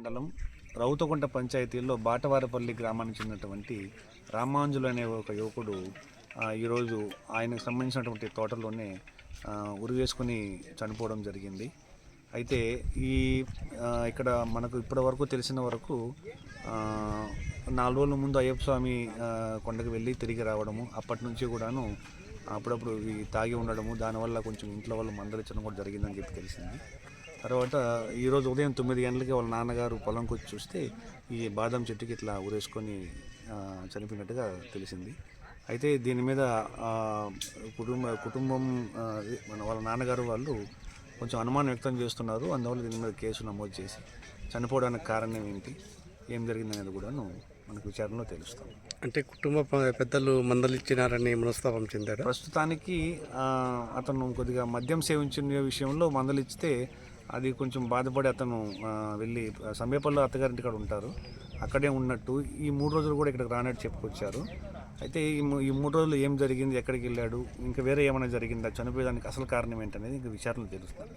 మండలం రౌతకుంట పంచాయతీలో బాటవారపల్లి గ్రామానికి చెందినటువంటి రామాంజులు అనే ఒక యువకుడు ఈరోజు ఆయనకు సంబంధించినటువంటి తోటలోనే ఉరి వేసుకుని చనిపోవడం జరిగింది. అయితే ఈ ఇక్కడ మనకు ఇప్పటి వరకు తెలిసిన వరకు నాలుగు రోజుల ముందు అయ్యప్ప స్వామి కొండకు వెళ్ళి తిరిగి రావడము అప్పటి నుంచి కూడాను అప్పుడప్పుడు ఇవి తాగి ఉండడము దానివల్ల కొంచెం ఇంట్లో వాళ్ళు మందలించడం కూడా జరిగిందని చెప్పి తెలిసింది. తర్వాత ఈరోజు ఉదయం తొమ్మిది గంటలకి వాళ్ళ నాన్నగారు పొలంకి వచ్చి చూస్తే ఈ బాదం చెట్టుకి ఇట్లా ఉరేసుకొని చనిపోయినట్టుగా తెలిసింది. అయితే దీని మీద కుటుంబ కుటుంబం మన వాళ్ళ నాన్నగారు వాళ్ళు కొంచెం అనుమానం వ్యక్తం చేస్తున్నారు. అందువల్ల దీని మీద కేసు నమోదు చేసి చనిపోవడానికి కారణం ఏంటి ఏం జరిగిందనేది కూడాను మనకు విచారణలో తెలుస్తాం. అంటే కుటుంబ పెద్దలు మందలిచ్చినారని మనస్తాపం చెందాడు ప్రస్తుతానికి అతను కొద్దిగా మద్యం సేవించిన విషయంలో మందలిచ్చితే అది కొంచెం బాధపడి అతను వెళ్ళి సమీపంలో అత్తగారింటి కాడ ఉంటారు. అక్కడే ఉన్నట్టు ఈ మూడు రోజులు కూడా ఇక్కడికి రానట్టు చెప్పుకొచ్చారు. అయితే ఈ ఈ మూడు రోజులు ఏం జరిగింది ఎక్కడికి వెళ్ళాడు ఇంకా వేరే ఏమైనా జరిగిందా చనిపోయేదానికి అసలు కారణం ఏంటనేది ఇంకా విచారణ తెలుస్తుంది